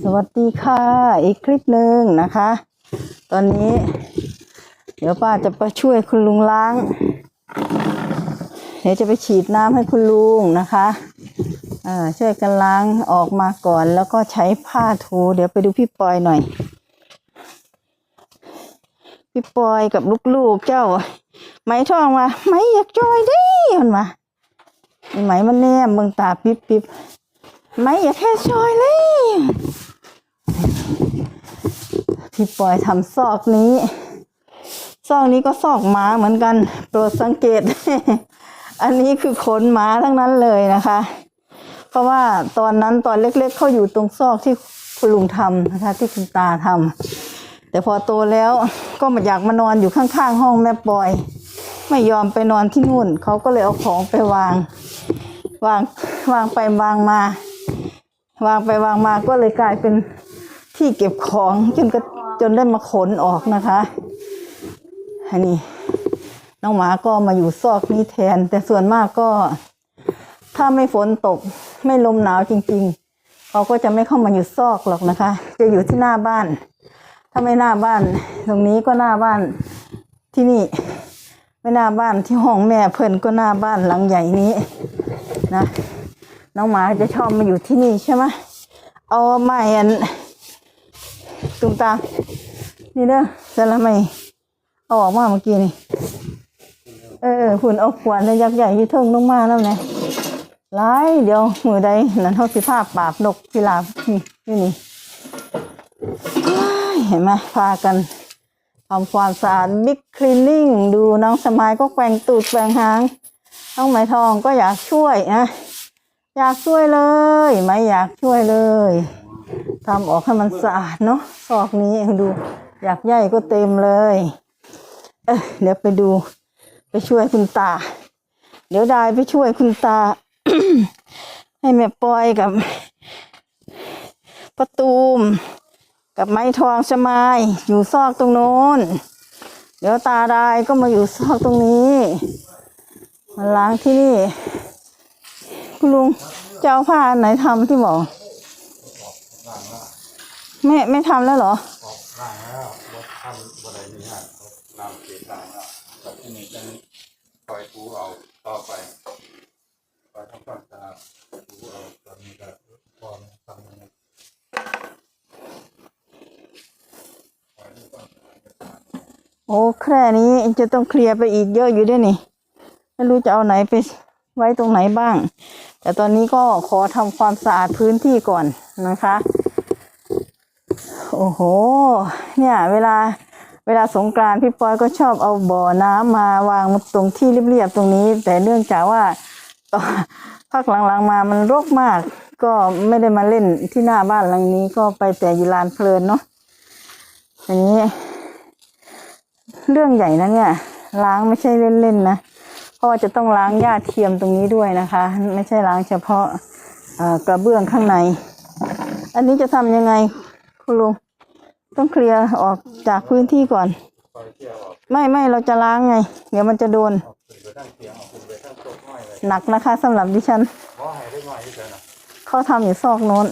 สวัสดีค่ะ อีกคลิปหนึ่งนะคะ ตอนนี้ เดี๋ยวป้าจะไปช่วยคุณลุงล้าง เดี๋ยวจะไปฉีดน้ำให้คุณลุงนะคะช่วยกันล้างออกมาก่อนแล้วก็ใช้ผ้าถู เดี๋ยวไปดูพี่ปอยหน่อย พี่ปอยกับลูกๆเจ้า ไหมทองมาไหมอยากจอยดิมันมาไหมมันแนมเบิ่งตาปิ๊บปิ๊บไหมอยากแค่จอยเลย พี่ปอยทำซอกนี้ ซอกนี้ก็ซอกหมาเหมือนกันโปรดสังเกต อันนี้คือขนหมาทั้งนั้นเลยนะคะ เพราะว่าตอนนั้นตอนเล็กๆเขาอยู่ตรงซอกที่คุณลุงทำนะคะ ที่คุณตาทำแต่พอโตแล้วก็มาอยากมานอนอยู่ข้างๆห้องแม่ปอย ไม่ยอมไปนอนที่นู่นเขาก็เลยเอาของไปวาง วางวางไปวางมาวางไปวางมาก็เลยกลายเป็น ที่เก็บของจนก็จนได้มาขนออกนะคะอันนี้น้องหมาก็มาอยู่ซอกนี้แทน แต่ส่วนมากก็ ถ้าไม่ฝนตกไม่ลมหนาวจริง ๆเขาก็จะไม่เข้ามาอยู่ซอกหรอกนะคะ จะอยู่ที่หน้าบ้าน ถ้าไม่หน้าบ้าน ตรงนี้ก็หน้าบ้านที่นี่ ไม่หน้าบ้านที่ห้องแม่เพิ่นก็หน้าบ้านหลังใหญ่นี้นะน้องหมาจะชอบมาอยู่ที่นี่ใช่ไหมเอาไม้อัน ตุ้มตามนี่เด้อสละไม่เอาออกมาเมื่อกี้นี่เออหุ่นเอาขวานเลยยักษ์ใหญ่ที่เทิงลงมาแล้วไงไล่เดี๋ยวมือใดนั่นเขาสิภาพปราบนกพิราบนี่นี่นี่เห็นไหมพากันทำความสะอาดบิ๊กคลีนนิ่งดูน้องสมายก็แกว่งตูดแกว่งหางน้องไหมทองก็อยากช่วยนะอยากช่วยเลยไหมอยากช่วยเลย ทำออกให้มันสะอาดเนาะซอกนี้ดู อยากใหญ่ก็เต็มเลย เอ้ยเดี๋ยวไปดู ไปช่วยคุณตา เดี๋ยวได้ไปช่วยคุณตา ให้แม่ปอยกับประตูม กับไม้ทองสมายอยู่ซอกตรงโน้น เดี๋ยวตาได้ก็มาอยู่ซอกตรงนี้มาล้างที่นี่ คุณลุงจะเอาผ้าไหนทำที่บอก ไม่ไม่ทำแล้วเหรอล้างแล้วรถทำบริเวณนี้ฮะน้ำเสียล้างแล้วแต่ที่นี่จะปล่อยปูเอาต่อไปปล่อยทำความสะอาดปูเอาตอนนี้ก็พอทำยังไงปล่อยให้ความสะอาดก็สะอาดโอ้แค่นี้จะต้องเคลียร์ไปอีกเยอะอยู่ด้วยนี่ไม่รู้จะเอาไหนไปไว้ตรงไหนบ้าง แต่ตอนนี้ก็ขอทำความสะอาดพื้นที่ก่อนนะคะ โอ้โห เนี่ย เวลาเวลาสงกรานพี่ปอยก็ชอบเอาบ่อน้ำมาวางตรงที่เรียบๆตรงนี้ แต่เนื่องจากว่าตอนพักหลังๆมามันรกมาก ก็ไม่ได้มาเล่นที่หน้าบ้านหลังนี้ก็ไปแต่อยู่ลานเพลินเนาะอันนี้ เรื่องใหญ่นะเนี่ย ล้างไม่ใช่เล่นๆนะเพราะว่าจะต้องล้างหญ้าเทียมตรงนี้ด้วยนะคะ ไม่ใช่ล้างเฉพาะกระเบื้องข้างใน อันนี้จะทำยังไงคุณลุง ต้องเคลียร์ออกจากพื้นที่ก่อนปล่อยเที่ยวออกไม่ไม่เราจะล้างไง เดี๋ยวมันจะโดนออกขึ้นไปทั้งเตียงออกขึ้นไปทั้งโต๊ะห้อยเลยหนักนะคะสำหรับดิฉันเพราะให้ได้น้อยที่สุดนะเขาทำอยู่ซอกโน้น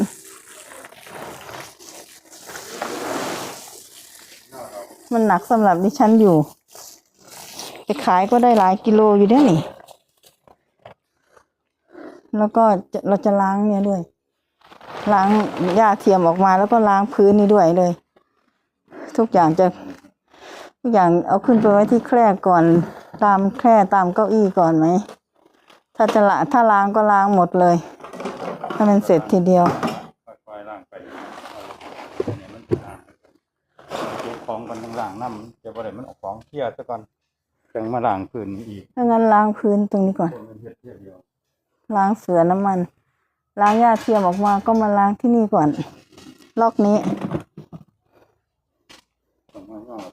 มันหนักสำหรับดิฉันอยู่ ไปขายก็ได้หลายกิโลอยู่เด้อนี่ แล้วก็จะเราจะล้างเนี่ยด้วย ล้างหญ้าเทียมออกมาแล้วก็ล้างพื้นนี้ด้วยเลย ทุกอย่างจะทุกอย่างเอาขึ้นไปไว้ที่แคร่ก่อน ตามแคร่ตามเก้าอี้ก่อนไหม ถ้าจะละถ้าล้างก็ล้างหมดเลยให้มันเสร็จทีเดียวค่อยๆล้างไปเอาเนี่ยมันสะอาดเก็บของกันทั้งล่างน้ำจะบริเวณมันออกของเคลียร์ซะก่อนจังมาล้างพื้นนี้อีกถ้างั้นล้างพื้นตรงนี้ก่อนคนมันเฮ็ดเที่ยวเดียวล้างเสือน้ำมัน ล้างหญ้าเทียมออกมาก็มาล้างที่นี่ก่อนล็อกนี้ ผมว่าก็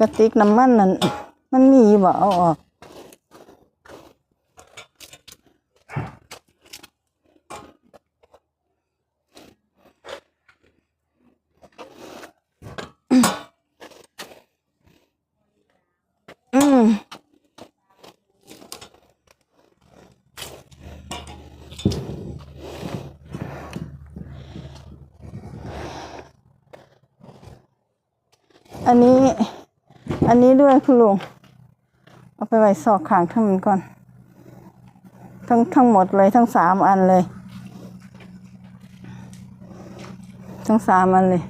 กระติกน้ำมันนั่นมันมีบ่เอาออก อืม อันนี้ อันนี้ด้วยคุณลุง เอาไปไว้ซอกขางทั้งมันก่อน ทั้งทั้งหมดเลยทั้งสามอันเลย ทั้งสามอันเลย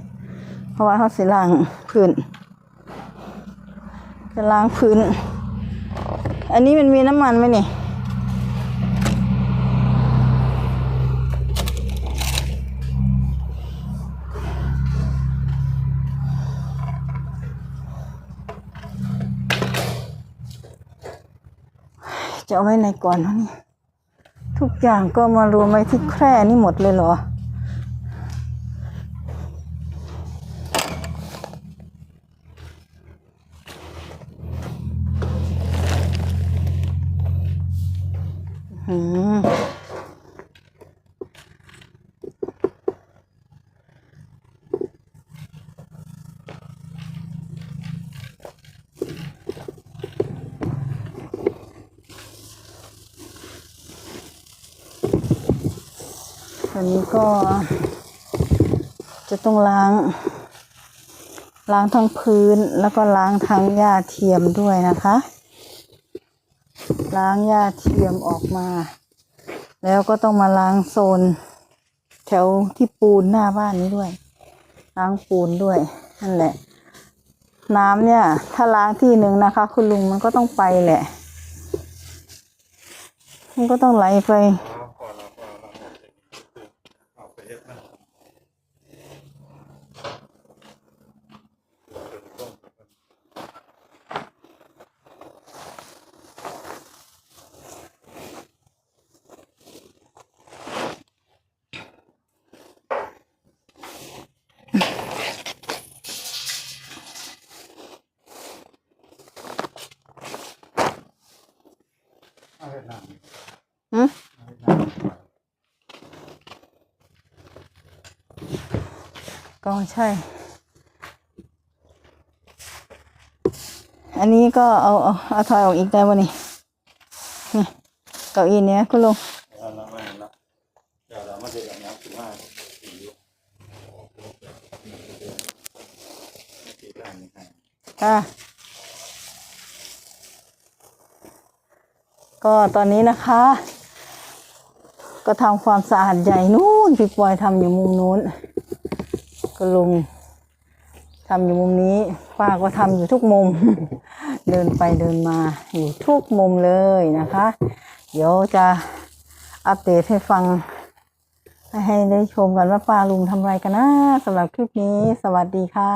เพราะว่าเขาสิล้างพื้นจะล้างพื้น อันนี้มันมีน้ำมันไหมนี่ จะเอาไว้ในก่อนวะนี่ ทุกอย่างก็มารวมไว้ที่แคร่นี่หมดเลยเหรอ อืม อันนี้ก็ จะต้องล้าง ล้างทั้งพื้นแล้วก็ล้างทั้งหญ้าเทียมด้วยนะคะ ล้างหญ้าเทียมออกมา แล้วก็ต้องมาล้างโซน แถวที่ปูนหน้าบ้านนี้ด้วย ล้างปูนด้วยนั่นแหละ น้ำเนี่ย ถ้าล้างที่หนึ่งนะคะ คุณลุงมันก็ต้องไปแหละ มันก็ต้องไหลไป เอาพอแล้วพอแล้วเอาไปเฮ็ดนะเอาเฮ็ดน้ำนี่ อืม เอาเฮ็ดน้ำนี่ ก็ใช่ อันนี้ก็เอาเอาเอาถอยออกอีกได้ป่ะนี่นี่เก้าอี้เนี้ยคุณลุงไม่ละเดี๋ยวเรามาเฮ็ดอย่างนี้สิว่าสีอยู่สีด้านนี้ให้ค่ะก็ตอนนี้นะคะ ก็ทำความสะอาดใหญ่นู่นพี่ปอยทำอยู่มุมนู้น ก็ลุงทำอยู่มุมนี้ป้าก็ทำอยู่ทุกมุม เดินไปเดินมาอยู่ทุกมุมเลยนะคะ เดี๋ยวจะอัปเดตให้ฟัง ให้ได้ชมกันว่าป้าลุงทำอะไรกันนะสำหรับคลิปนี้ สวัสดีค่ะ